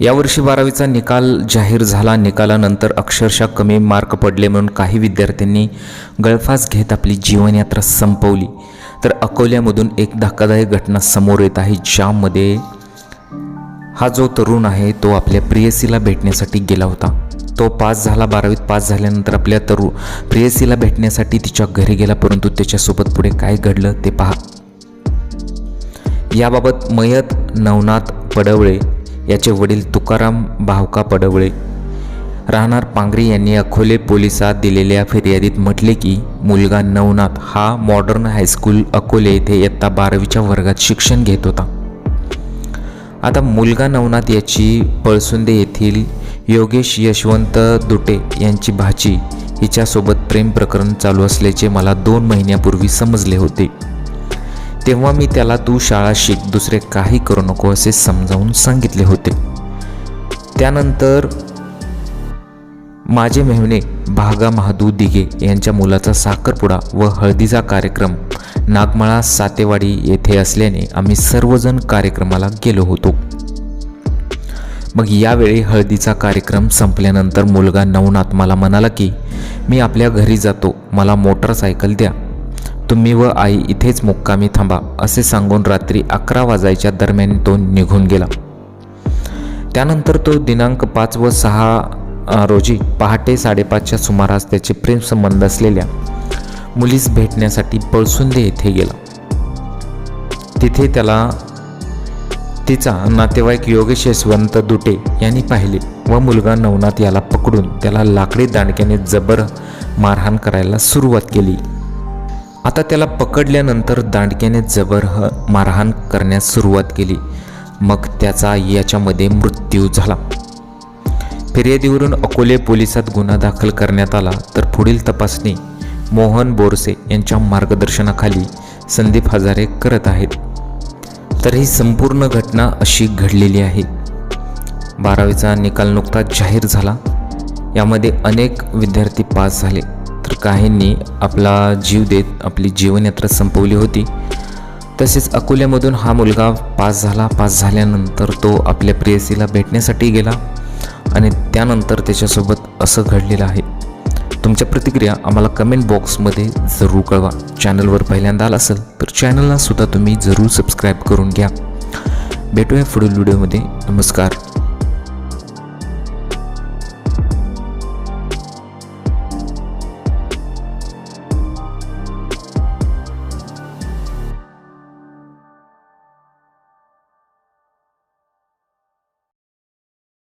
यावर्षी बारावीचा निकाल जाहीर झाला. निकालानंतर अक्षरशः कमी मार्क पडले म्हणून काही विद्यार्थ्यांनी गळफास घेत आपली जीवनयात्रा संपवली. तर अकोल्यामधून एक धक्कादायक घटना समोर येत आहे ज्यामध्ये हा जो तरुण आहे तो आपल्या प्रेयसीला भेटण्यासाठी गेला होता. तो पास झाला बारावीत पास झाल्यानंतर आपल्या तरुण प्रेयसीला भेटण्यासाठी तिच्या घरी गेला परंतु त्याच्यासोबत पुढे काय घडलं ते पहा. याबाबत मयत नवनाथ पडवळे याचे वडील तुकाराम भावका पडवळे. राहणार पांगरी यांनी अकोले पोलिसात दिलेल्या फिर्यादीत म्हटले की मुलगा नवनाथ हा मॉडर्न हायस्कूल अकोले येथे इयत्ता बारावीच्या वर्गात शिक्षण घेत होता. आता मुलगा नवनाथ याची पळसुंदे येथील योगेश यशवंत दुटे यांची भाची हिच्यासोबत प्रेम प्रकरण चालू असल्याचे मला दोन महिन्यापूर्वी समजले होते. तेव्हा मी त्याला तू शाळा शिक दुसरे काही करू नको असे समजावून सांगितले होते. त्यानंतर माझे मेहणे भागा महादू दिघे यांच्या मुलाचा साखरपुडा व हळदीचा कार्यक्रम नागमाळा सातेवाडी येथे असल्याने आम्ही सर्वजण कार्यक्रमाला गेलो होतो. मग यावेळी हळदीचा कार्यक्रम संपल्यानंतर मुलगा नवनाथ मला म्हणाला की मी आपल्या घरी जातो मला मोटरसायकल द्या. तुम्ही व आई इथेच मुक्कामी थांबा असे सांगून रात्री अकरा वाजायच्या दरम्यान तो निघून गेला. त्यानंतर तो दिनांक पाच व सहा रोजी पहाटे साडेपाचच्या सुमारास त्याचे प्रेमसंबंध असलेल्या मुलीस भेटण्यासाठी पळसुंदे येथे गेला. तिथे त्याला तिचा नातेवाईक योगेश यशवंत दुटे यांनी पाहिले व मुलगा नवनाथ याला पकडून त्याला लाकडी दांडक्याने जबर मारहाण करायला सुरुवात केली. आता त्याला पकडल्यानंतर दांडक्याने जबर ह- मारहाण करण्यास सुरुवात केली. मग त्याचा याच्यामध्ये मृत्यू झाला. फिर्यादीवरून अकोले पोलिसात गुन्हा दाखल करण्यात आला तर पुढील तपासणी मोहन बोरसे यांच्या मार्गदर्शनाखाली संदीप हजारे करत आहेत. तर ही संपूर्ण घटना अशी घडलेली आहे. बारावीचा निकाल नुकताच जाहीर झाला. यामध्ये अनेक विद्यार्थी पास झाले. काहींनी आपला जीव देत आपली जीवनयात्रा संपवली होती. तसेच अकोल्यामधून हा मुलगा पास झाला. पास झाल्यानंतर तो आपल्या प्रेयसीला भेटण्यासाठी गेला आणि त्यानंतर त्याच्यासोबत असं घडलेलं आहे. तुमच्या प्रतिक्रिया आम्हाला कमेंट बॉक्समध्ये जरूर कळवा. चॅनलवर पहिल्यांदा आला असेल तर चॅनलला सुद्धा तुम्ही जरूर सबस्क्राईब करून घ्या. भेटूया पुढील व्हिडिओमध्ये नमस्कार.